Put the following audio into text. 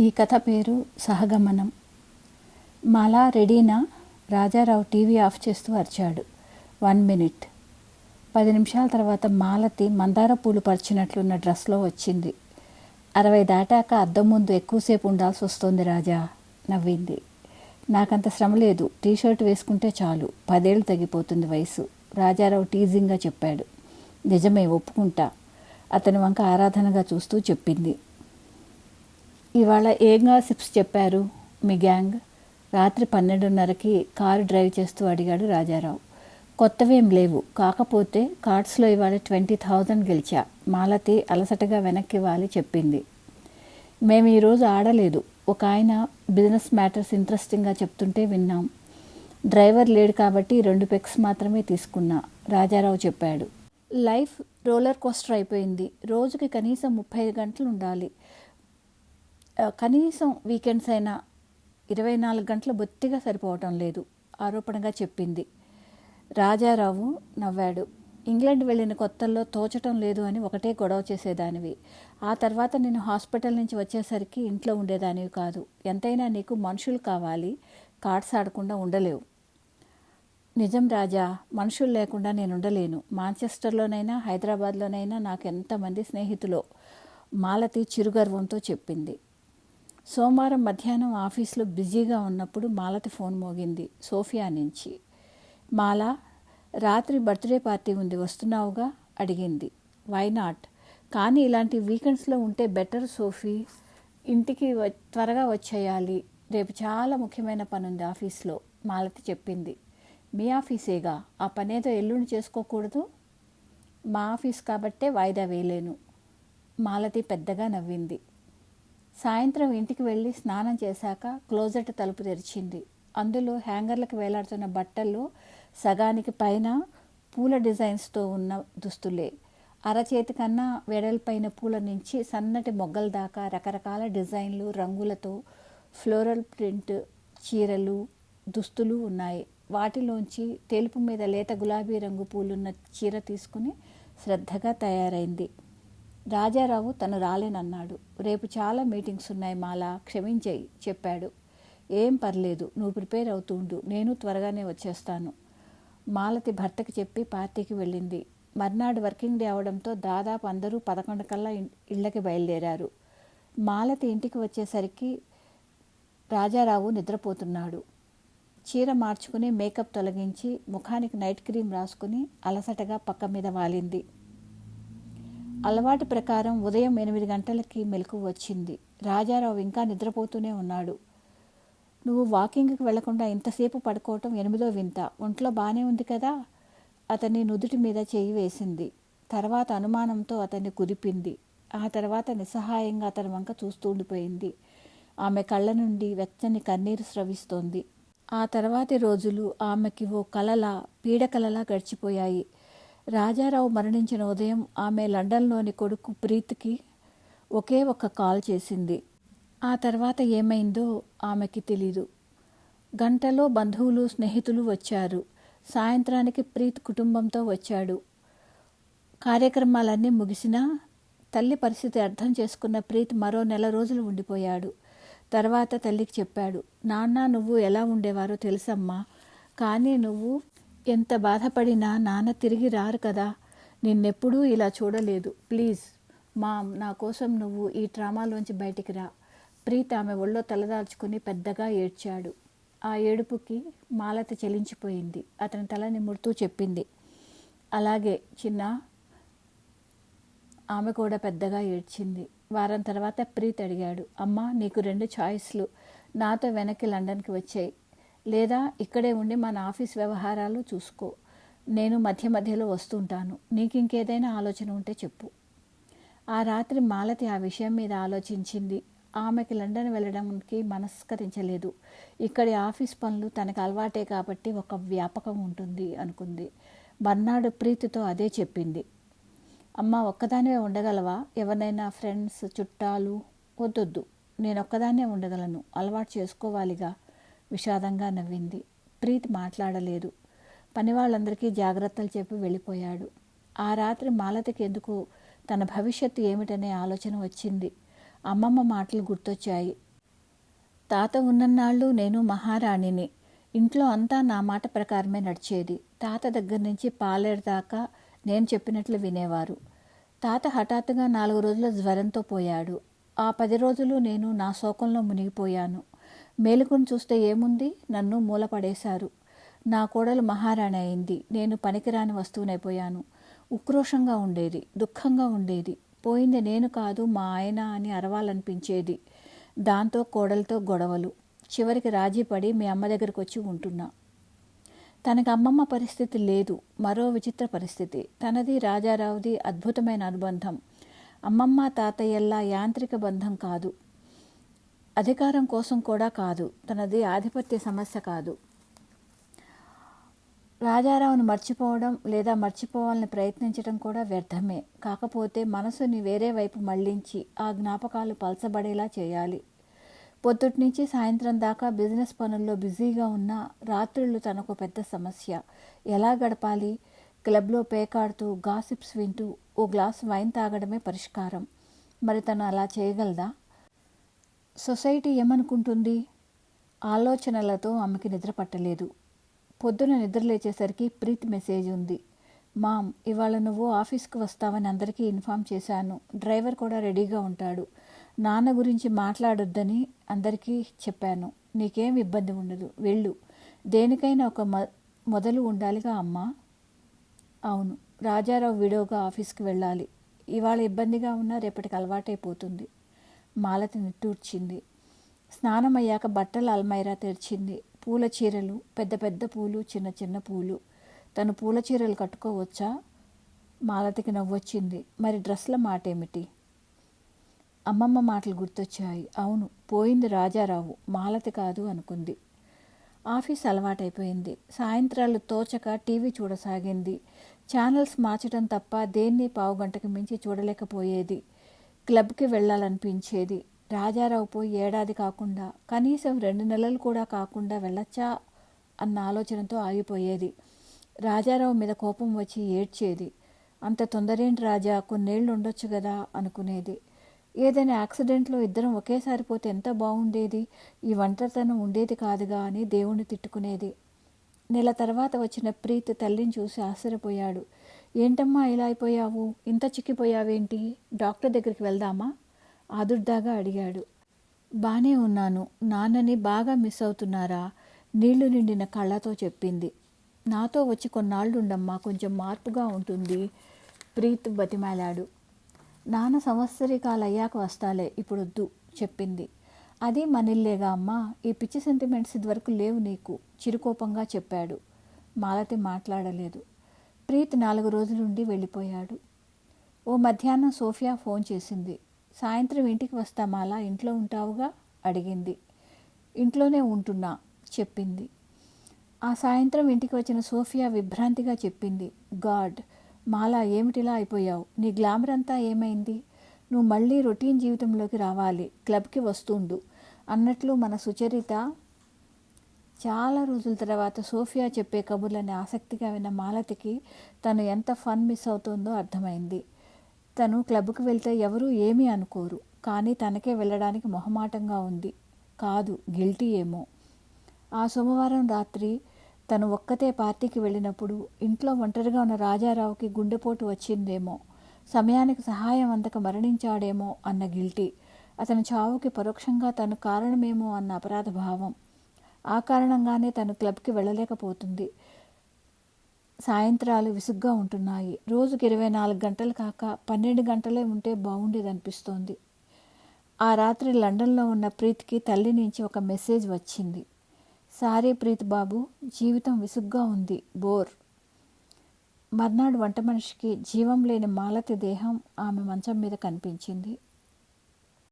ఈ కథ పేరు సహగమనం. మాలా రెడీనా రాజారావు టీవీ ఆఫ్ చేస్తూ అరిచాడు. One minute. పది నిమిషాల తర్వాత మాలతి మందార పూలు పరిచినట్లున్న డ్రెస్లో వచ్చింది. అరవై దాటాక అద్దం ముందు ఎక్కువసేపు ఉండాల్సి వస్తుంది రాజా నవ్వింది. నాకంత శ్రమ లేదు టీషర్ట్ వేసుకుంటే చాలు పదేళ్ళు తగ్గిపోతుంది వయసు రాజారావు టీజింగ్గా చెప్పాడు. నిజమే ఒప్పుకుంటా. అతని వంక ఆరాధనగా చూస్తూ చెప్పింది. ఇవాళ ఏంగా గాసిప్స్ చెప్పారు మీ గ్యాంగ్? రాత్రి పన్నెండున్నరకి కారు డ్రైవ్ చేస్తూ అడిగాడు రాజారావు. కొత్తవేం లేవు. కాకపోతే కార్డ్స్లో ఇవాళ ట్వంటీ థౌజండ్ గెలిచా. మాలతి అలసటగా వెనక్కి ఇవ్వాలి చెప్పింది. మేము ఈరోజు ఆడలేదు. ఒక ఆయన బిజినెస్ మ్యాటర్స్ ఇంట్రెస్టింగ్గా చెప్తుంటే విన్నాం. డ్రైవర్ లేడు కాబట్టి రెండు పెక్స్ మాత్రమే తీసుకున్నా రాజారావు చెప్పాడు. లైఫ్ రోలర్ కోస్టర్ అయిపోయింది. రోజుకి కనీసం ముప్పై గంటలు ఉండాలి. కనీసం వీకెండ్స్ అయినా ఇరవై నాలుగు గంటలు బొత్తిగా సరిపోవటం లేదు ఆరోపణగా చెప్పింది. రాజారావు నవ్వాడు. ఇంగ్లాండ్ వెళ్ళిన కొత్తల్లో తోచటం లేదు అని ఒకటే గొడవ చేసేదానివి. ఆ తర్వాత నేను హాస్పిటల్ నుంచి వచ్చేసరికి ఇంట్లో ఉండేదానివి కాదు. ఎంతైనా నీకు మనుషులు కావాలి కార్డ్స్ ఆడకుండా ఉండలేవు. నిజం రాజా మనుషులు లేకుండా నేను ఉండలేను. మాంచెస్టర్లోనైనా హైదరాబాద్లోనైనా నాకు ఎంతమంది స్నేహితులో మాలతి చిరుగర్వంతో చెప్పింది. సోమవారం మధ్యాహ్నం ఆఫీస్లో బిజీగా ఉన్నప్పుడు మాలతి ఫోన్ మోగింది సోఫియా నుంచి. మాల రాత్రి బర్త్డే పార్టీ ఉంది వస్తున్నావుగా? అడిగింది. వై నాట్ కానీ ఇలాంటి వీకెండ్స్లో ఉంటే బెటర్ సోఫీ. ఇంటికి వ- త్వరగా వచ్చేయాలి. రేపు చాలా ముఖ్యమైన పని ఉంది ఆఫీస్లో మాలతి చెప్పింది. మీ ఆఫీసేగా? ఆ పనేదో ఎల్లుండి చేసుకోకూడదు? మా ఆఫీస్ కాబట్టే వాయిదా వేయలేను. మాలతి పెద్దగా నవ్వింది. సాయంత్రం ఇంటికి వెళ్ళి స్నానం చేశాక క్లోజెట్ తలుపు తెరిచింది. అందులో హ్యాంగర్లకు వేలాడుతున్న బట్టల్లో సగానికి పైన పూల డిజైన్స్తో ఉన్న దుస్తులే. అరచేతి కన్నా వెడల్పైన పూల నుంచి సన్నటి మొగ్గల దాకా రకరకాల డిజైన్లు రంగులతో ఫ్లోరల్ ప్రింట్ చీరలు దుస్తులు ఉన్నాయి. వాటిలోంచి తెలుపు మీద లేత గులాబీ రంగు పూలున్న చీర తీసుకుని శ్రద్ధగా తయారైంది. రాజారావు తను రాలేనన్నాడు. రేపు చాలా మీటింగ్స్ ఉన్నాయి మాలా క్షమించేయి చెప్పాడు. ఏం పర్లేదు నువ్వు ప్రిపేర్ అవుతుండు నేను త్వరగానే వచ్చేస్తాను. మాలతి భర్తకి చెప్పి పార్టీకి వెళ్ళింది. మర్నాడు వర్కింగ్ డే అవడంతో దాదాపు అందరూ పదకొండు కల్లా ఇళ్ళకి బయలుదేరారు. మాలతి ఇంటికి వచ్చేసరికి రాజారావు నిద్రపోతున్నాడు. చీర మార్చుకుని మేకప్ తొలగించి ముఖానికి నైట్ క్రీమ్ రాసుకుని అలసటగా పక్క మీద వాలింది. అలవాటు ప్రకారం ఉదయం ఎనిమిది గంటలకి మెలకు వచ్చింది. రాజారావు ఇంకా నిద్రపోతూనే ఉన్నాడు. నువ్వు వాకింగ్కి వెళ్ళకుండా ఇంతసేపు పడుకోవటం ఎనిమిదో వింత. ఒంట్లో బాగానే ఉంది కదా? అతని నుదుటి మీద చేయి వేసింది. తర్వాత అనుమానంతో అతన్ని కుదిపింది. ఆ తర్వాత నిస్సహాయంగా అతని వంక చూస్తూ ఉండిపోయింది. ఆమె కళ్ళ నుండి వెచ్చని కన్నీరు స్రవిస్తోంది. ఆ తర్వాతి రోజులు ఆమెకి ఓ కలలా పీడకలలా గడిచిపోయాయి. రాజారావు మరణించిన ఉదయం ఆమె లండన్లోని కొడుకు ప్రీత్కి ఒకే ఒక్క కాల్ చేసింది. ఆ తర్వాత ఏమైందో ఆమెకి తెలీదు. గంటలో బంధువులు స్నేహితులు వచ్చారు. సాయంత్రానికి ప్రీత్ కుటుంబంతో వచ్చాడు. కార్యక్రమాలన్నీ ముగిసినా తల్లి పరిస్థితి అర్థం చేసుకున్న ప్రీత్ మరో నెల రోజులు ఉండిపోయాడు. తర్వాత తల్లికి చెప్పాడు నాన్న నువ్వు ఎలా ఉండేవారో తెలుసమ్మా. కానీ నువ్వు ఎంత బాధపడినా నాన్న తిరిగి రారు కదా. నిన్నెప్పుడూ ఇలా చూడలేదు. ప్లీజ్ మా నా కోసం నువ్వు ఈ ట్రామాలోంచి బయటికి రా. ప్రీత్ ఆమె ఒళ్ళో తలదాల్చుకుని పెద్దగా ఏడ్చాడు. ఆ ఏడుపుకి మాలత చెలించిపోయింది. అతని తల నిముడుతూ చెప్పింది. అలాగే చిన్న ఆమె కూడా పెద్దగా ఏడ్చింది. వారం తర్వాత ప్రీత్ అడిగాడు అమ్మ నీకు రెండు ఛాయిస్లు నాతో వెనక్కి లండన్కి వచ్చాయి. లేదా ఇక్కడే ఉండి మన ఆఫీస్ వ్యవహారాలు చూసుకో. నేను మధ్య మధ్యలో వస్తుంటాను. నీకు ఇంకేదైనా ఆలోచన ఉంటే చెప్పు. ఆ రాత్రి మాలతి ఆ విషయం మీద ఆలోచించింది. ఆమెకి లండన్ వెళ్ళడానికి మనస్కరించలేదు. ఇక్కడి ఆఫీస్ పనులు తనకు అలవాటే కాబట్టి ఒక వ్యాపకం ఉంటుంది అనుకుంది. మర్నాడు ప్రీతితో అదే చెప్పింది. అమ్మ ఒక్కదానివే ఉండగలవా? ఎవరినైనా ఫ్రెండ్స్ చుట్టాలు? వద్దొద్దు. నేను ఒక్కదాన్నే ఉండగలను. అలవాటు చేసుకోవాలిగా. విషాదంగా నవ్వింది. ప్రీత్ మాట్లాడలేదు. పని వాళ్ళందరికీ జాగ్రత్తలు చెప్పి వెళ్ళిపోయాడు. ఆ రాత్రి మాలతికి ఎందుకు తన భవిష్యత్తు ఏమిటనే ఆలోచన వచ్చింది. అమ్మమ్మ మాటలు గుర్తొచ్చాయి. తాత ఉన్నన్నాళ్ళు నేను మహారాణిని. ఇంట్లో అంతా నా మాట ప్రకారమే నడిచేది. తాత దగ్గర నుంచి పాలేరు దాకా నేను చెప్పినట్లు వినేవారు. తాత హఠాత్తుగా నాలుగు రోజుల జ్వరంతో పోయాడు. ఆ పది రోజులు నేను నా శోకంలో మునిగిపోయాను. మేలుకుని చూస్తే ఏముంది? నన్ను మూలపడేశారు. నా కోడలు మహారాణి అయింది. నేను పనికిరాని వస్తువునైపోయాను ఉక్రోషంగా ఉండేది. దుఃఖంగా ఉండేది. పోయింది నేను కాదు మా ఆయన అని అరవాలనిపించేది. దాంతో కోడలతో గొడవలు. చివరికి రాజీ పడి మీ అమ్మ దగ్గరికి వచ్చి ఉంటున్నా. తనకి అమ్మమ్మ పరిస్థితి లేదు. మరో విచిత్ర పరిస్థితి. తనది రాజారావుది అద్భుతమైన అనుబంధం. అమ్మమ్మ తాతయ్యల్లా యాంత్రిక బంధం కాదు. అధికారం కోసం కూడా కాదు. తనది ఆధిపత్య సమస్య కాదు. రాజారావును మర్చిపోవడం లేదా మర్చిపోవాలని ప్రయత్నించడం కూడా వ్యర్థమే. కాకపోతే మనసుని వేరే వైపు మళ్ళించి ఆ జ్ఞాపకాలు పలచబడేలా చేయాలి. పొద్దుటి నుంచి సాయంత్రం దాకా బిజినెస్ పనుల్లో బిజీగా ఉన్న రాత్రులు తనకు పెద్ద సమస్య. ఎలా గడపాలి? క్లబ్లో పేకాడుతూ గాసిప్స్ వింటూ ఓ గ్లాస్ వైన్ తాగడమే పరిష్కారం. మరి తను అలా చేయగలదా? సొసైటీ ఏమనుకుంటుంది? ఆలోచనలతో ఆమెకి నిద్ర పట్టలేదు. పొద్దున నిద్రలేచేసరికి ప్రీత్ మెసేజ్ ఉంది. మామ్ ఇవాళ నువ్వు ఆఫీస్కి వస్తావని అందరికీ ఇన్ఫామ్ చేశాను. డ్రైవర్ కూడా రెడీగా ఉంటాడు. నాన్న గురించి మాట్లాడొద్దని అందరికీ చెప్పాను. నీకేం ఇబ్బంది ఉండదు. వెళ్ళు. దేనికైనా ఒక మొదలు ఉండాలిగా అమ్మా. అవును. రాజారావు విడోగా ఆఫీస్కి వెళ్ళాలి. ఇవాళ ఇబ్బందిగా ఉన్నా రేపటికి అలవాటైపోతుంది. మాలతి నిట్టూర్చింది స్నానం అయ్యాక బట్టల అల్మైరా తెరిచింది. పూల చీరలు పెద్ద పెద్ద పూలు చిన్న చిన్న పూలు. తను పూల చీరలు కట్టుకోవచ్చా? మాలతికి నవ్వొచ్చింది. మరి డ్రెస్ల మాట ఏమిటి అమ్మమ్మ మాటలు గుర్తొచ్చాయి. అవును పోయింది రాజారావు. మాలతి కాదు అనుకుంది. ఆఫీస్ అలవాటైపోయింది. సాయంత్రాలు తోచక టీవీ చూడసాగింది. ఛానల్స్ మార్చడం తప్ప దేన్ని పావుగంటకి మించి చూడలేకపోయేది. క్లబ్కి వెళ్ళాలనిపించేది. రాజారావు పోయి ఏడాది కాకుండా కనీసం రెండు నెలలు కూడా కాకుండా వెళ్ళొచ్చా అన్న ఆలోచనతో ఆగిపోయేది. రాజారావు మీద కోపం వచ్చి ఏడ్చేది. అంత తొందరేంటి రాజా కొన్నేళ్ళు ఉండొచ్చు కదా అనుకునేది. ఏదైనా యాక్సిడెంట్లో ఇద్దరం ఒకేసారి పోతే ఎంత బాగుండేది ఈ ఒంటరితనం ఉండేది కాదుగా అని దేవుణ్ణి తిట్టుకునేది. నెల తర్వాత వచ్చిన ప్రీత్ తల్లిని చూసి ఆశ్చర్యపోయాడు. ఏంటమ్మా ఇలా అయిపోయావు? ఇంత చిక్కిపోయావేంటి? డాక్టర్ దగ్గరికి వెళ్దామా? ఆదుర్దాగా అడిగాడు. బానే ఉన్నాను. నాన్నని బాగా మిస్ అవుతున్నారా? నీళ్ళు నిండిన కళ్ళతో చెప్పింది. నాతో వచ్చి కొన్నాళ్ళుండమ్మా కొంచెం మార్పుగా ఉంటుంది. ప్రీత్ బతిమాలాడు. నాన్న సంవత్సరికాలు అయ్యాక వస్తాలే. ఇప్పుడు వద్దు చెప్పింది. అది మనిల్లేగా అమ్మా. ఈ పిచ్చి సెంటిమెంట్స్ ఇదివరకు లేవు నీకు చిరుకోపంగా చెప్పాడు. మాలతి మాట్లాడలేదు. ప్రీత్ నాలుగు రోజులుండి వెళ్ళిపోయాడు. ఓ మధ్యాహ్నం సోఫియా ఫోన్ చేసింది. సాయంత్రం ఇంటికి వస్తామాలా ఇంట్లో ఉంటావుగా? అడిగింది. ఇంట్లోనే ఉంటున్నా చెప్పింది. ఆ సాయంత్రం ఇంటికి వచ్చిన సోఫియా విభ్రాంతిగా చెప్పింది. గాడ్ మాలా ఏమిటిలా అయిపోయావు? నీ గ్లామర్ అంతా ఏమైంది? నువ్వు మళ్ళీ రొటీన్ జీవితంలోకి రావాలి క్లబ్కి వస్తుండు. అన్నట్లు మన సుచరిత చాలా రోజుల తర్వాత సోఫియా చెప్పే కబుర్లని ఆసక్తిగా విన్న మాలతికి తను ఎంత ఫన్ మిస్ అవుతుందో అర్థమైంది. తను క్లబ్కి వెళ్తే ఎవరూ ఏమీ అనుకోరు కానీ తనకే వెళ్ళడానికి మొహమాటంగా ఉంది. కాదు గిల్టీ ఏమో. ఆ సోమవారం రాత్రి తను ఒక్కతే పార్టీకి వెళ్ళినప్పుడు ఇంట్లో ఒంటరిగా ఉన్న రాజారావుకి గుండెపోటు వచ్చిందేమో సమయానికి సహాయం అందక మరణించాడేమో అన్న గిల్టీ. అతని చావుకి పరోక్షంగా తను కారణమేమో అన్న అపరాధ భావం. ఆ కారణంగానే తను క్లబ్కి వెళ్ళలేకపోతుంది. సాయంత్రాలు విసుగ్గా ఉంటున్నాయి. రోజుకి ఇరవై నాలుగు గంటలు కాక పన్నెండు గంటలే ఉంటే బాగుండేది అనిపిస్తోంది ఆ రాత్రి లండన్లో ఉన్న ప్రీత్కి తల్లి నుంచి ఒక మెసేజ్ వచ్చింది. సారీ ప్రీత్ బాబు జీవితం విసుగ్గా ఉంది. బోర్. మర్నాడు వంట మనిషికి జీవం లేని మాలతి దేహం ఆమె మంచం మీద కనిపించింది.